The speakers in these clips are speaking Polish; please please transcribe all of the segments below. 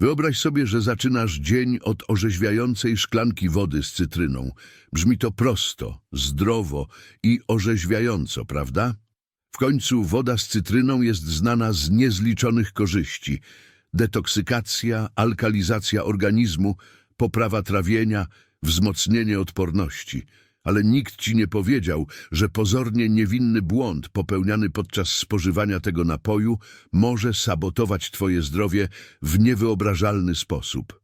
Wyobraź sobie, że zaczynasz dzień od orzeźwiającej szklanki wody z cytryną. Brzmi to prosto, zdrowo i orzeźwiająco, prawda? W końcu woda z cytryną jest znana z niezliczonych korzyści. Detoksykacja, alkalizacja organizmu, poprawa trawienia, wzmocnienie odporności. Ale nikt ci nie powiedział, że pozornie niewinny błąd popełniany podczas spożywania tego napoju może sabotować twoje zdrowie w niewyobrażalny sposób.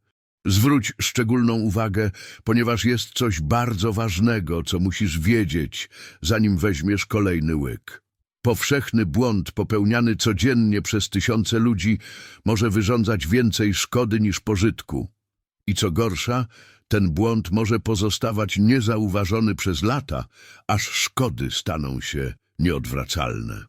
Zwróć szczególną uwagę, ponieważ jest coś bardzo ważnego, co musisz wiedzieć, zanim weźmiesz kolejny łyk. Powszechny błąd popełniany codziennie przez tysiące ludzi może wyrządzać więcej szkody niż pożytku. I co gorsza, ten błąd może pozostawać niezauważony przez lata, aż szkody staną się nieodwracalne.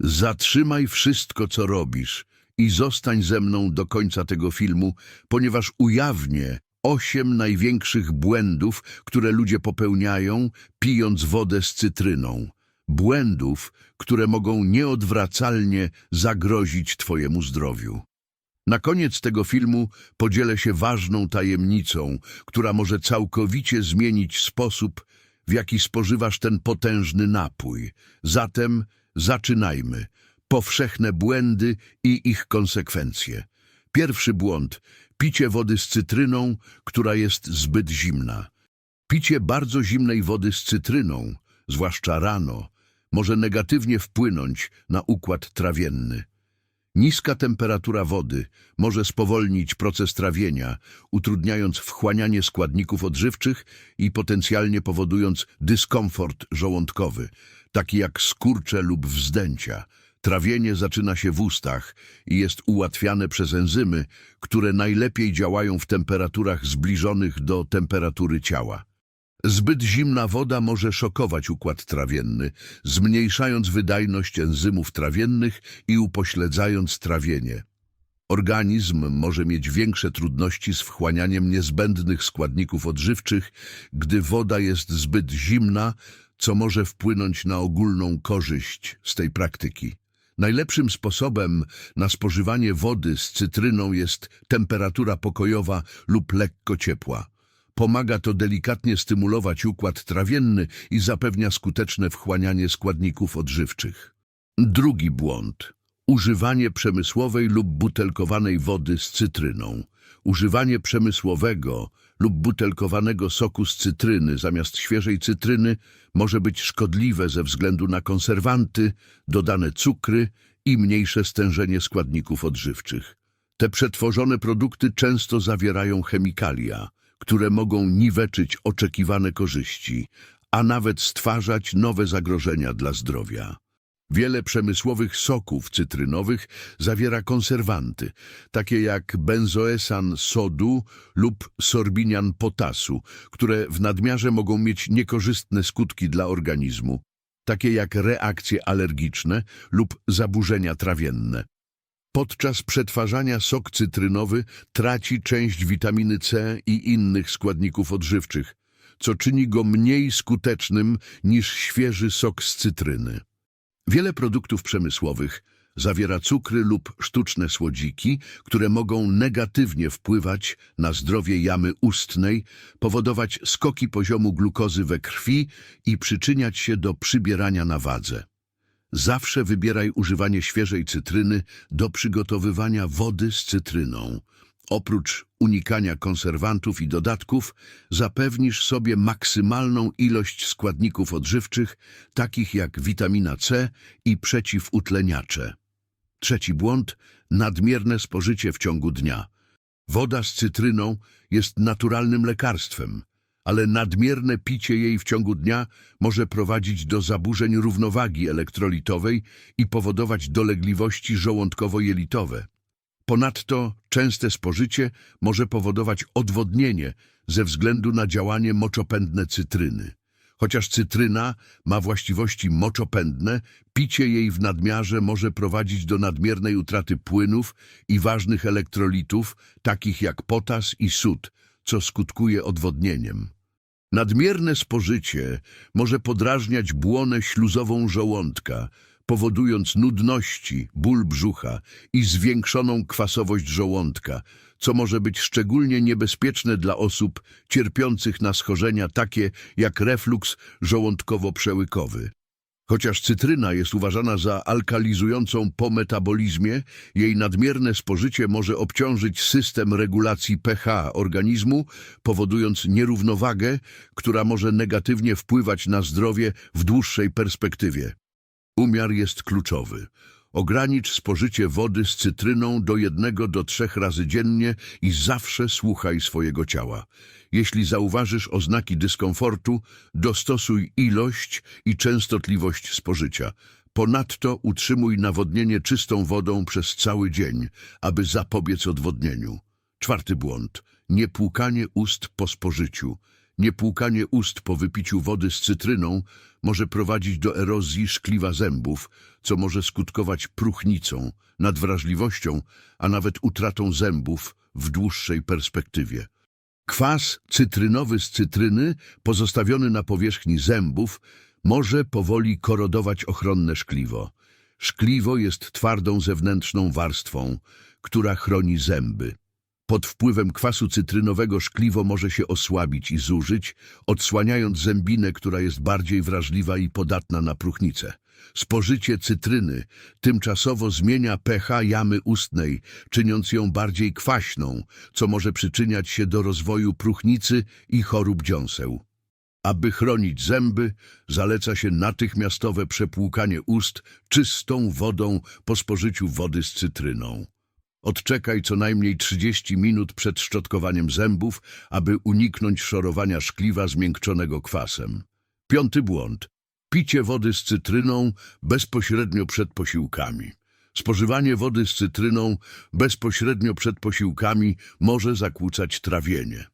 Zatrzymaj wszystko, co robisz i zostań ze mną do końca tego filmu, ponieważ ujawnię osiem największych błędów, które ludzie popełniają, pijąc wodę z cytryną. Błędów, które mogą nieodwracalnie zagrozić Twojemu zdrowiu. Na koniec tego filmu podzielę się ważną tajemnicą, która może całkowicie zmienić sposób, w jaki spożywasz ten potężny napój. Zatem zaczynajmy. Powszechne błędy i ich konsekwencje. Pierwszy błąd. Picie wody z cytryną, która jest zbyt zimna. Picie bardzo zimnej wody z cytryną, zwłaszcza rano, może negatywnie wpłynąć na układ trawienny. Niska temperatura wody może spowolnić proces trawienia, utrudniając wchłanianie składników odżywczych i potencjalnie powodując dyskomfort żołądkowy, taki jak skurcze lub wzdęcia. Trawienie zaczyna się w ustach i jest ułatwiane przez enzymy, które najlepiej działają w temperaturach zbliżonych do temperatury ciała. Zbyt zimna woda może szokować układ trawienny, zmniejszając wydajność enzymów trawiennych i upośledzając trawienie. Organizm może mieć większe trudności z wchłanianiem niezbędnych składników odżywczych, gdy woda jest zbyt zimna, co może wpłynąć na ogólną korzyść z tej praktyki. Najlepszym sposobem na spożywanie wody z cytryną jest temperatura pokojowa lub lekko ciepła. Pomaga to delikatnie stymulować układ trawienny i zapewnia skuteczne wchłanianie składników odżywczych. Drugi błąd. Używanie przemysłowej lub butelkowanej wody z cytryną. Używanie przemysłowego lub butelkowanego soku z cytryny zamiast świeżej cytryny może być szkodliwe ze względu na konserwanty, dodane cukry i mniejsze stężenie składników odżywczych. Te przetworzone produkty często zawierają chemikalia, które mogą niweczyć oczekiwane korzyści, a nawet stwarzać nowe zagrożenia dla zdrowia. Wiele przemysłowych soków cytrynowych zawiera konserwanty, takie jak benzoesan sodu lub sorbinian potasu, które w nadmiarze mogą mieć niekorzystne skutki dla organizmu, takie jak reakcje alergiczne lub zaburzenia trawienne. Podczas przetwarzania sok cytrynowy traci część witaminy C i innych składników odżywczych, co czyni go mniej skutecznym niż świeży sok z cytryny. Wiele produktów przemysłowych zawiera cukry lub sztuczne słodziki, które mogą negatywnie wpływać na zdrowie jamy ustnej, powodować skoki poziomu glukozy we krwi i przyczyniać się do przybierania na wadze. Zawsze wybieraj używanie świeżej cytryny do przygotowywania wody z cytryną. Oprócz unikania konserwantów i dodatków, zapewnisz sobie maksymalną ilość składników odżywczych, takich jak witamina C i przeciwutleniacze. Trzeci błąd – nadmierne spożycie w ciągu dnia. Woda z cytryną jest naturalnym lekarstwem, ale nadmierne picie jej w ciągu dnia może prowadzić do zaburzeń równowagi elektrolitowej i powodować dolegliwości żołądkowo-jelitowe. Ponadto częste spożycie może powodować odwodnienie ze względu na działanie moczopędne cytryny. Chociaż cytryna ma właściwości moczopędne, picie jej w nadmiarze może prowadzić do nadmiernej utraty płynów i ważnych elektrolitów, takich jak potas i sód, co skutkuje odwodnieniem. Nadmierne spożycie może podrażniać błonę śluzową żołądka, powodując nudności, ból brzucha i zwiększoną kwasowość żołądka, co może być szczególnie niebezpieczne dla osób cierpiących na schorzenia takie jak refluks żołądkowo-przełykowy. Chociaż cytryna jest uważana za alkalizującą po metabolizmie, jej nadmierne spożycie może obciążyć system regulacji pH organizmu, powodując nierównowagę, która może negatywnie wpływać na zdrowie w dłuższej perspektywie. Umiar jest kluczowy. Ogranicz spożycie wody z cytryną do jednego do trzech razy dziennie i zawsze słuchaj swojego ciała. Jeśli zauważysz oznaki dyskomfortu, dostosuj ilość i częstotliwość spożycia. Ponadto utrzymuj nawodnienie czystą wodą przez cały dzień, aby zapobiec odwodnieniu. Czwarty błąd. Niepłukanie ust po spożyciu. Niepłukanie ust po wypiciu wody z cytryną może prowadzić do erozji szkliwa zębów, co może skutkować próchnicą, nadwrażliwością, a nawet utratą zębów w dłuższej perspektywie. Kwas cytrynowy z cytryny, pozostawiony na powierzchni zębów, może powoli korodować ochronne szkliwo. Szkliwo jest twardą zewnętrzną warstwą, która chroni zęby. Pod wpływem kwasu cytrynowego szkliwo może się osłabić i zużyć, odsłaniając zębinę, która jest bardziej wrażliwa i podatna na próchnicę. Spożycie cytryny tymczasowo zmienia pH jamy ustnej, czyniąc ją bardziej kwaśną, co może przyczyniać się do rozwoju próchnicy i chorób dziąseł. Aby chronić zęby, zaleca się natychmiastowe przepłukanie ust czystą wodą po spożyciu wody z cytryną. Odczekaj co najmniej 30 minut przed szczotkowaniem zębów, aby uniknąć szorowania szkliwa zmiękczonego kwasem. Piąty błąd. Picie wody z cytryną bezpośrednio przed posiłkami. Spożywanie wody z cytryną bezpośrednio przed posiłkami może zakłócać trawienie.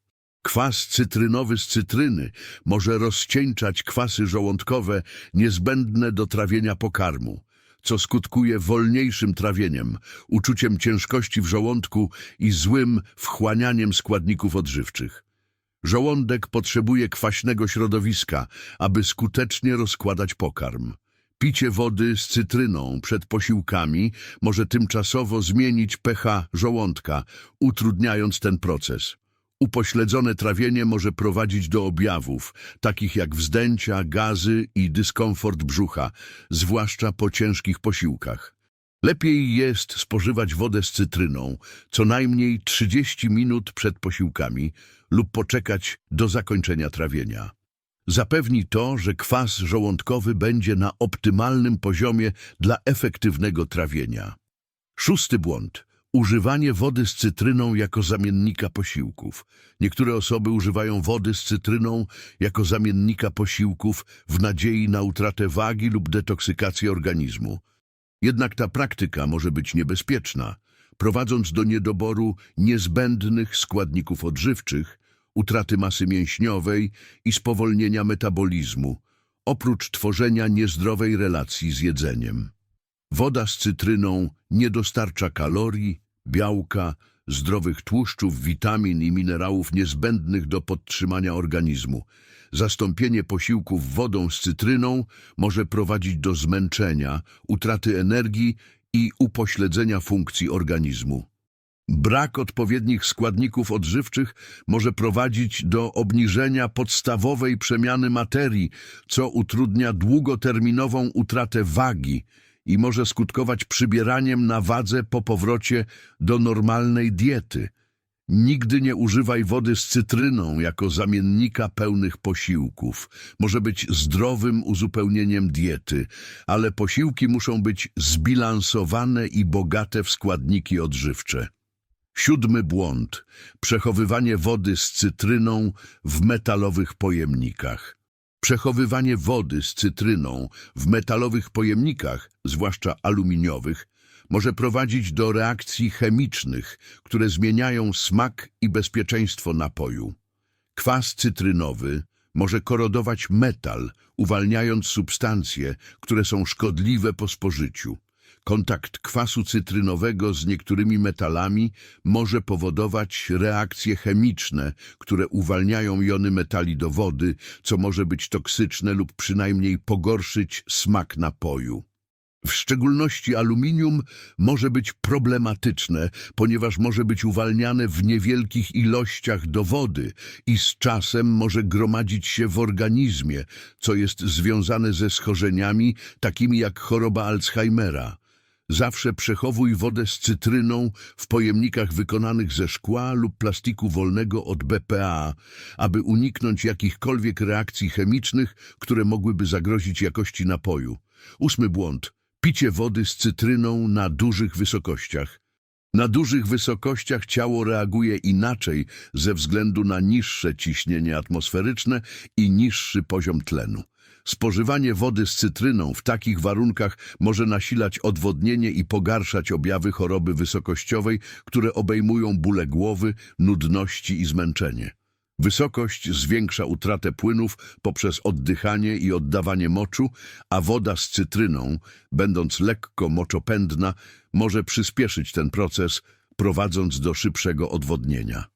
Kwas cytrynowy z cytryny może rozcieńczać kwasy żołądkowe niezbędne do trawienia pokarmu, co skutkuje wolniejszym trawieniem, uczuciem ciężkości w żołądku i złym wchłanianiem składników odżywczych. Żołądek potrzebuje kwaśnego środowiska, aby skutecznie rozkładać pokarm. Picie wody z cytryną przed posiłkami może tymczasowo zmienić pH żołądka, utrudniając ten proces. Upośledzone trawienie może prowadzić do objawów, takich jak wzdęcia, gazy i dyskomfort brzucha, zwłaszcza po ciężkich posiłkach. Lepiej jest spożywać wodę z cytryną co najmniej 30 minut przed posiłkami lub poczekać do zakończenia trawienia. Zapewni to, że kwas żołądkowy będzie na optymalnym poziomie dla efektywnego trawienia. Szósty błąd. Używanie wody z cytryną jako zamiennika posiłków. Niektóre osoby używają wody z cytryną jako zamiennika posiłków w nadziei na utratę wagi lub detoksykację organizmu. Jednak ta praktyka może być niebezpieczna, prowadząc do niedoboru niezbędnych składników odżywczych, utraty masy mięśniowej i spowolnienia metabolizmu, oprócz tworzenia niezdrowej relacji z jedzeniem. Woda z cytryną nie dostarcza kalorii, białka, zdrowych tłuszczów, witamin i minerałów niezbędnych do podtrzymania organizmu. Zastąpienie posiłków wodą z cytryną może prowadzić do zmęczenia, utraty energii i upośledzenia funkcji organizmu. Brak odpowiednich składników odżywczych może prowadzić do obniżenia podstawowej przemiany materii, co utrudnia długoterminową utratę wagi i może skutkować przybieraniem na wadze po powrocie do normalnej diety. Nigdy nie używaj wody z cytryną jako zamiennika pełnych posiłków. Może być zdrowym uzupełnieniem diety, ale posiłki muszą być zbilansowane i bogate w składniki odżywcze. Siódmy błąd. Przechowywanie wody z cytryną w metalowych pojemnikach. Przechowywanie wody z cytryną w metalowych pojemnikach, zwłaszcza aluminiowych, może prowadzić do reakcji chemicznych, które zmieniają smak i bezpieczeństwo napoju. Kwas cytrynowy może korodować metal, uwalniając substancje, które są szkodliwe po spożyciu. Kontakt kwasu cytrynowego z niektórymi metalami może powodować reakcje chemiczne, które uwalniają jony metali do wody, co może być toksyczne lub przynajmniej pogorszyć smak napoju. W szczególności aluminium może być problematyczne, ponieważ może być uwalniane w niewielkich ilościach do wody i z czasem może gromadzić się w organizmie, co jest związane ze schorzeniami takimi jak choroba Alzheimera. Zawsze przechowuj wodę z cytryną w pojemnikach wykonanych ze szkła lub plastiku wolnego od BPA, aby uniknąć jakichkolwiek reakcji chemicznych, które mogłyby zagrozić jakości napoju. Ósmy błąd. Picie wody z cytryną na dużych wysokościach. Na dużych wysokościach ciało reaguje inaczej ze względu na niższe ciśnienie atmosferyczne i niższy poziom tlenu. Spożywanie wody z cytryną w takich warunkach może nasilać odwodnienie i pogarszać objawy choroby wysokościowej, które obejmują bóle głowy, nudności i zmęczenie. Wysokość zwiększa utratę płynów poprzez oddychanie i oddawanie moczu, a woda z cytryną, będąc lekko moczopędna, może przyspieszyć ten proces, prowadząc do szybszego odwodnienia.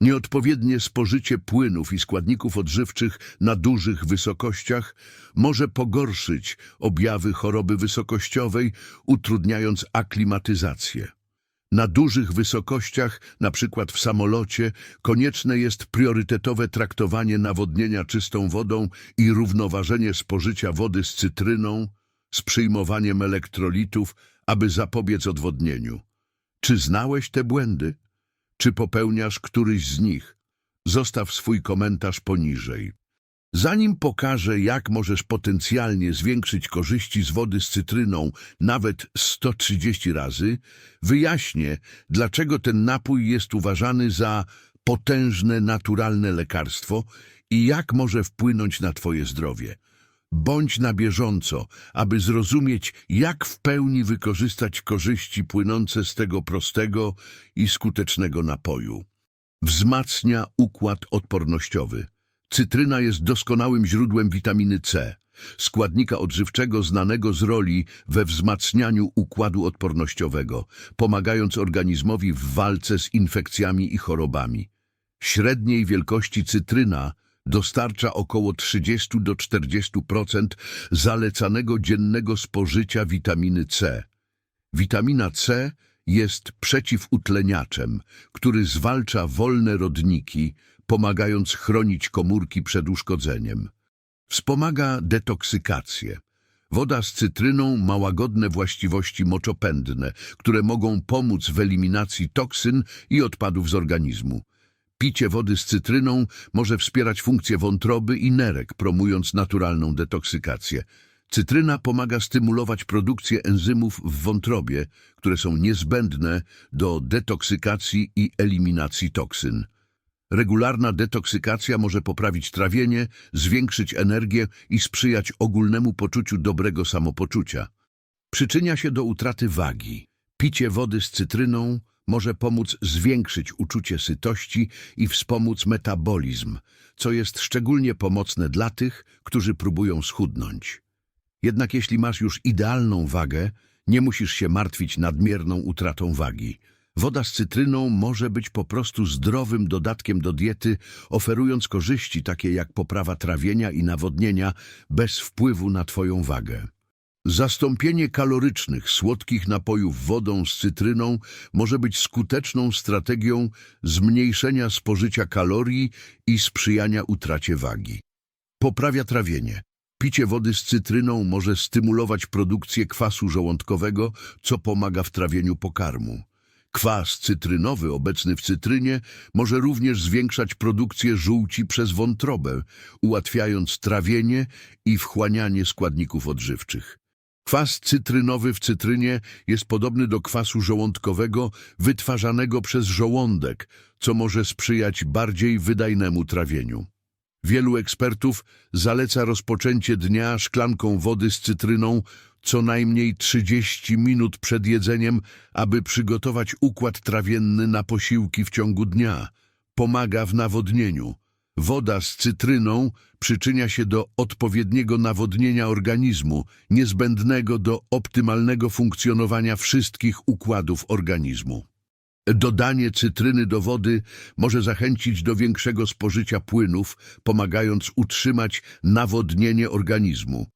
Nieodpowiednie spożycie płynów i składników odżywczych na dużych wysokościach może pogorszyć objawy choroby wysokościowej, utrudniając aklimatyzację. Na dużych wysokościach, przykład w samolocie, konieczne jest priorytetowe traktowanie nawodnienia czystą wodą i równoważenie spożycia wody z cytryną z przyjmowaniem elektrolitów, aby zapobiec odwodnieniu. Czy znałeś te błędy? Czy popełniasz któryś z nich? Zostaw swój komentarz poniżej. Zanim pokażę, jak możesz potencjalnie zwiększyć korzyści z wody z cytryną nawet 130 razy, wyjaśnię, dlaczego ten napój jest uważany za potężne, naturalne lekarstwo i jak może wpłynąć na Twoje zdrowie. Bądź na bieżąco, aby zrozumieć, jak w pełni wykorzystać korzyści płynące z tego prostego i skutecznego napoju. Wzmacnia układ odpornościowy. Cytryna jest doskonałym źródłem witaminy C, składnika odżywczego znanego z roli we wzmacnianiu układu odpornościowego, pomagając organizmowi w walce z infekcjami i chorobami. Średniej wielkości cytryna dostarcza około 30 do 40% zalecanego dziennego spożycia witaminy C. Witamina C jest przeciwutleniaczem, który zwalcza wolne rodniki, pomagając chronić komórki przed uszkodzeniem. Wspomaga detoksykację. Woda z cytryną ma łagodne właściwości moczopędne, które mogą pomóc w eliminacji toksyn i odpadów z organizmu. Picie wody z cytryną może wspierać funkcję wątroby i nerek, promując naturalną detoksykację. Cytryna pomaga stymulować produkcję enzymów w wątrobie, które są niezbędne do detoksykacji i eliminacji toksyn. Regularna detoksykacja może poprawić trawienie, zwiększyć energię i sprzyjać ogólnemu poczuciu dobrego samopoczucia. Przyczynia się do utraty wagi. Picie wody z cytryną może pomóc zwiększyć uczucie sytości i wspomóc metabolizm, co jest szczególnie pomocne dla tych, którzy próbują schudnąć. Jednak jeśli masz już idealną wagę, nie musisz się martwić nadmierną utratą wagi. Woda z cytryną może być po prostu zdrowym dodatkiem do diety, oferując korzyści takie jak poprawa trawienia i nawodnienia bez wpływu na Twoją wagę. Zastąpienie kalorycznych, słodkich napojów wodą z cytryną może być skuteczną strategią zmniejszenia spożycia kalorii i sprzyjania utracie wagi. Poprawia trawienie. Picie wody z cytryną może stymulować produkcję kwasu żołądkowego, co pomaga w trawieniu pokarmu. Kwas cytrynowy obecny w cytrynie może również zwiększać produkcję żółci przez wątrobę, ułatwiając trawienie i wchłanianie składników odżywczych. Kwas cytrynowy w cytrynie jest podobny do kwasu żołądkowego wytwarzanego przez żołądek, co może sprzyjać bardziej wydajnemu trawieniu. Wielu ekspertów zaleca rozpoczęcie dnia szklanką wody z cytryną co najmniej 30 minut przed jedzeniem, aby przygotować układ trawienny na posiłki w ciągu dnia. Pomaga w nawodnieniu. Woda z cytryną przyczynia się do odpowiedniego nawodnienia organizmu, niezbędnego do optymalnego funkcjonowania wszystkich układów organizmu. Dodanie cytryny do wody może zachęcić do większego spożycia płynów, pomagając utrzymać nawodnienie organizmu.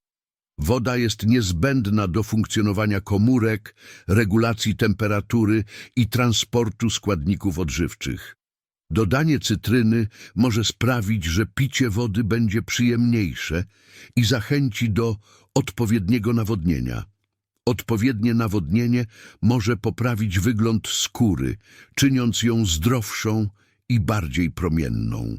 Woda jest niezbędna do funkcjonowania komórek, regulacji temperatury i transportu składników odżywczych. Dodanie cytryny może sprawić, że picie wody będzie przyjemniejsze i zachęci do odpowiedniego nawodnienia. Odpowiednie nawodnienie może poprawić wygląd skóry, czyniąc ją zdrowszą i bardziej promienną.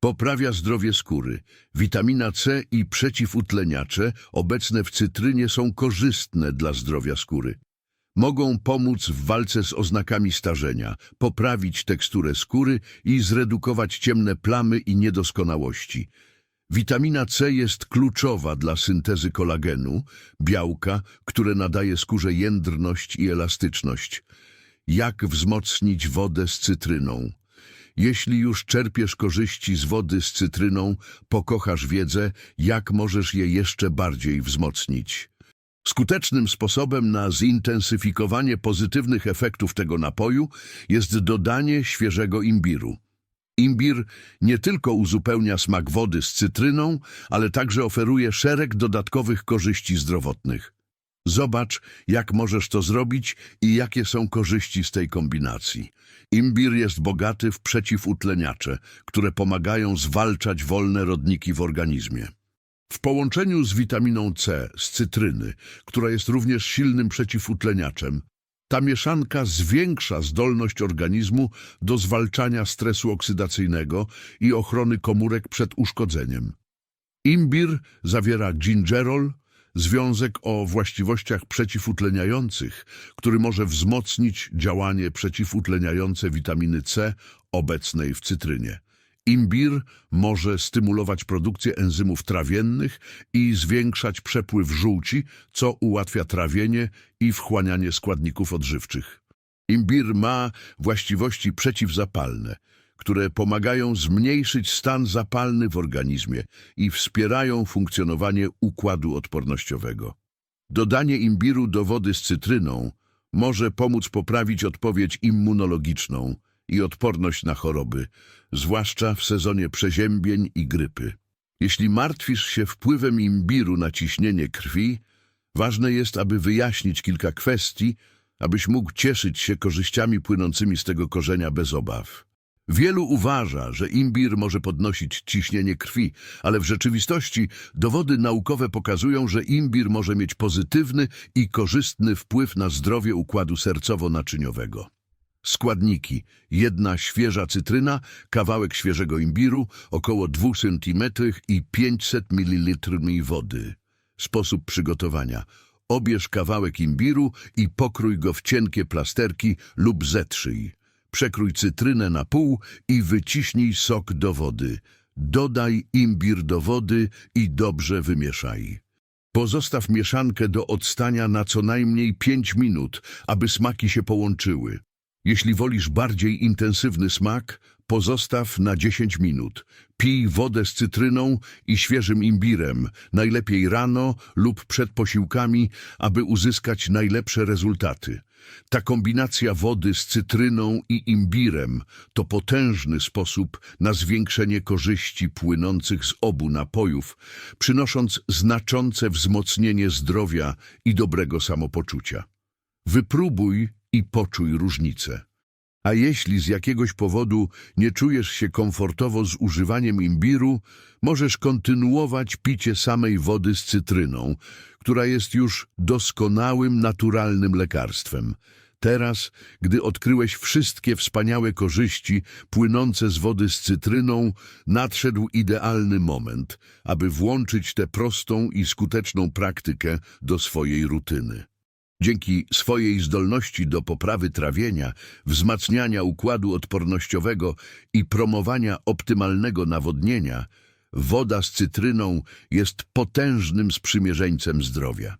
Poprawia zdrowie skóry. Witamina C i przeciwutleniacze obecne w cytrynie są korzystne dla zdrowia skóry. Mogą pomóc w walce z oznakami starzenia, poprawić teksturę skóry i zredukować ciemne plamy i niedoskonałości. Witamina C jest kluczowa dla syntezy kolagenu, białka, które nadaje skórze jędrność i elastyczność. Jak wzmocnić wodę z cytryną? Jeśli już czerpiesz korzyści z wody z cytryną, pokochasz wiedzę, jak możesz je jeszcze bardziej wzmocnić. Skutecznym sposobem na zintensyfikowanie pozytywnych efektów tego napoju jest dodanie świeżego imbiru. Imbir nie tylko uzupełnia smak wody z cytryną, ale także oferuje szereg dodatkowych korzyści zdrowotnych. Zobacz, jak możesz to zrobić i jakie są korzyści z tej kombinacji. Imbir jest bogaty w przeciwutleniacze, które pomagają zwalczać wolne rodniki w organizmie. W połączeniu z witaminą C, z cytryny, która jest również silnym przeciwutleniaczem, ta mieszanka zwiększa zdolność organizmu do zwalczania stresu oksydacyjnego i ochrony komórek przed uszkodzeniem. Imbir zawiera gingerol, związek o właściwościach przeciwutleniających, który może wzmocnić działanie przeciwutleniające witaminy C obecnej w cytrynie. Imbir może stymulować produkcję enzymów trawiennych i zwiększać przepływ żółci, co ułatwia trawienie i wchłanianie składników odżywczych. Imbir ma właściwości przeciwzapalne, które pomagają zmniejszyć stan zapalny w organizmie i wspierają funkcjonowanie układu odpornościowego. Dodanie imbiru do wody z cytryną może pomóc poprawić odpowiedź immunologiczną i odporność na choroby, zwłaszcza w sezonie przeziębień i grypy. Jeśli martwisz się wpływem imbiru na ciśnienie krwi, ważne jest, aby wyjaśnić kilka kwestii, abyś mógł cieszyć się korzyściami płynącymi z tego korzenia bez obaw. Wielu uważa, że imbir może podnosić ciśnienie krwi, ale w rzeczywistości dowody naukowe pokazują, że imbir może mieć pozytywny i korzystny wpływ na zdrowie układu sercowo-naczyniowego. Składniki. Jedna świeża cytryna, kawałek świeżego imbiru, około 2 cm i 500 ml wody. Sposób przygotowania. Obierz kawałek imbiru i pokrój go w cienkie plasterki lub zetrzyj. Przekrój cytrynę na pół i wyciśnij sok do wody. Dodaj imbir do wody i dobrze wymieszaj. Pozostaw mieszankę do odstania na co najmniej 5 minut, aby smaki się połączyły. Jeśli wolisz bardziej intensywny smak, pozostaw na 10 minut. Pij wodę z cytryną i świeżym imbirem, najlepiej rano lub przed posiłkami, aby uzyskać najlepsze rezultaty. Ta kombinacja wody z cytryną i imbirem to potężny sposób na zwiększenie korzyści płynących z obu napojów, przynosząc znaczące wzmocnienie zdrowia i dobrego samopoczucia. Wypróbuj i poczuj różnicę. A jeśli z jakiegoś powodu nie czujesz się komfortowo z używaniem imbiru, możesz kontynuować picie samej wody z cytryną, która jest już doskonałym, naturalnym lekarstwem. Teraz, gdy odkryłeś wszystkie wspaniałe korzyści płynące z wody z cytryną, nadszedł idealny moment, aby włączyć tę prostą i skuteczną praktykę do swojej rutyny. Dzięki swojej zdolności do poprawy trawienia, wzmacniania układu odpornościowego i promowania optymalnego nawodnienia, woda z cytryną jest potężnym sprzymierzeńcem zdrowia.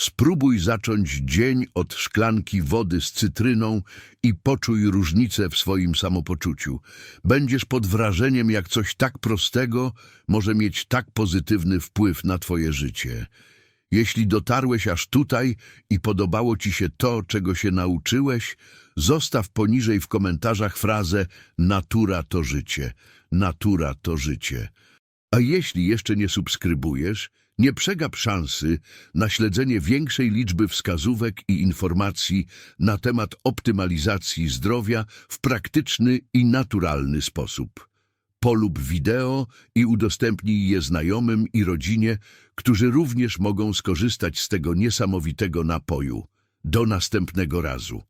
Spróbuj zacząć dzień od szklanki wody z cytryną i poczuj różnicę w swoim samopoczuciu. Będziesz pod wrażeniem, jak coś tak prostego może mieć tak pozytywny wpływ na twoje życie. Jeśli dotarłeś aż tutaj i podobało ci się to, czego się nauczyłeś, zostaw poniżej w komentarzach frazę Natura to życie, natura to życie. A jeśli jeszcze nie subskrybujesz, Nie przegap szansy na śledzenie większej liczby wskazówek i informacji na temat optymalizacji zdrowia w praktyczny i naturalny sposób. Polub wideo i udostępnij je znajomym i rodzinie, którzy również mogą skorzystać z tego niesamowitego napoju. Do następnego razu.